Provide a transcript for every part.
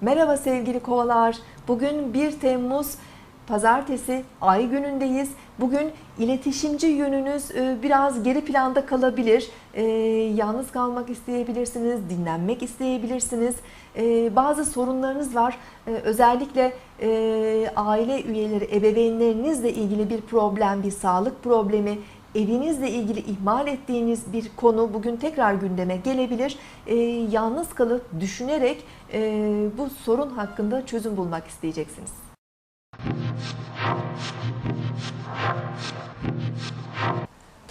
Merhaba sevgili kovalar. Bugün 1 Temmuz Pazartesi ay günündeyiz. Bugün iletişimci yönünüz e, biraz geri planda kalabilir. E, Yalnız kalmak isteyebilirsiniz, dinlenmek isteyebilirsiniz. E, Bazı sorunlarınız var. Özellikle aile üyeleri, ebeveynlerinizle ilgili bir problem, bir sağlık problemi, evinizle ilgili ihmal ettiğiniz bir konu bugün tekrar gündeme gelebilir. Yalnız kalıp düşünerek bu sorun hakkında çözüm bulmak isteyeceksiniz.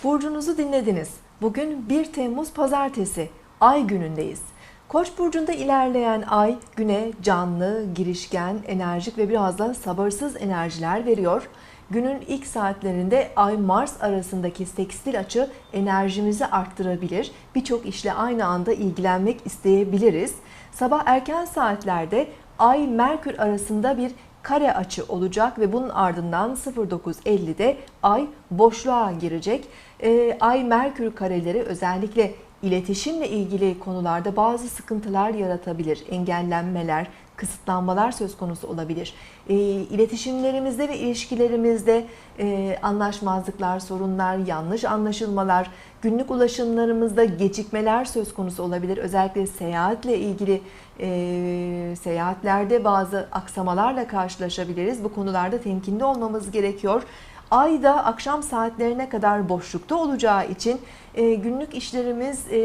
Burcunuzu dinlediniz. Bugün 1 Temmuz Pazartesi, Ay günündeyiz. Koç burcunda ilerleyen ay güne canlı, girişken, enerjik ve biraz da sabırsız enerjiler veriyor. Günün ilk saatlerinde Ay Mars arasındaki sekstil açı enerjimizi arttırabilir. Birçok işle aynı anda ilgilenmek isteyebiliriz. Sabah erken saatlerde Ay Merkür arasında bir kare açı olacak ve bunun ardından 09.50'de Ay boşluğa girecek. Ee, Ay Merkür kareleri özellikle iletişimle ilgili konularda bazı sıkıntılar yaratabilir. Engellenmeler, kısıtlanmalar söz konusu olabilir. E, iletişimlerimizde ve ilişkilerimizde e, anlaşmazlıklar, sorunlar, yanlış anlaşılmalar, günlük ulaşımlarımızda gecikmeler söz konusu olabilir. Özellikle seyahatle ilgili e, seyahatlerde bazı aksamalarla karşılaşabiliriz. Bu konularda temkinli olmamız gerekiyor. Ay da akşam saatlerine kadar boşlukta olacağı için e, günlük işlerimiz e,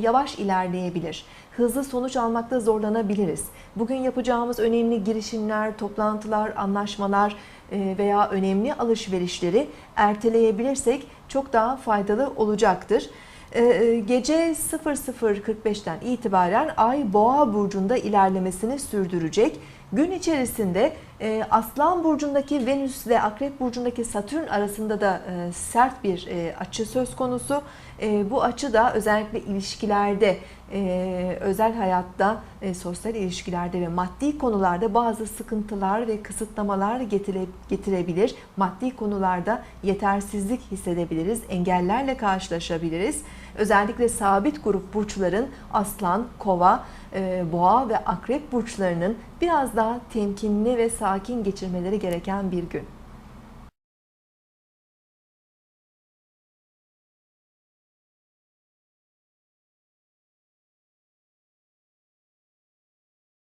yavaş ilerleyebilir. Hızlı sonuç almakta zorlanabiliriz. Bugün yapacağımız önemli girişimler, toplantılar, anlaşmalar e, veya önemli alışverişleri erteleyebilirsek çok daha faydalı olacaktır. Gece 00.45'ten itibaren Ay Boğa burcunda ilerlemesini sürdürecek. Gün içerisinde e, Aslan burcundaki Venüs ile Akrep burcundaki Satürn arasında da e, sert bir e, açı söz konusu. E, bu açı da özellikle ilişkilerde, e, özel hayatta, e, sosyal ilişkilerde ve maddi konularda bazı sıkıntılar ve kısıtlamalar getire, getirebilir. Maddi konularda yetersizlik hissedebiliriz, engellerle karşılaşabiliriz. Özellikle sabit grup burçların Aslan, Kova, Boğa ve Akrep burçlarının biraz daha temkinli ve sakin geçirmeleri gereken bir gün.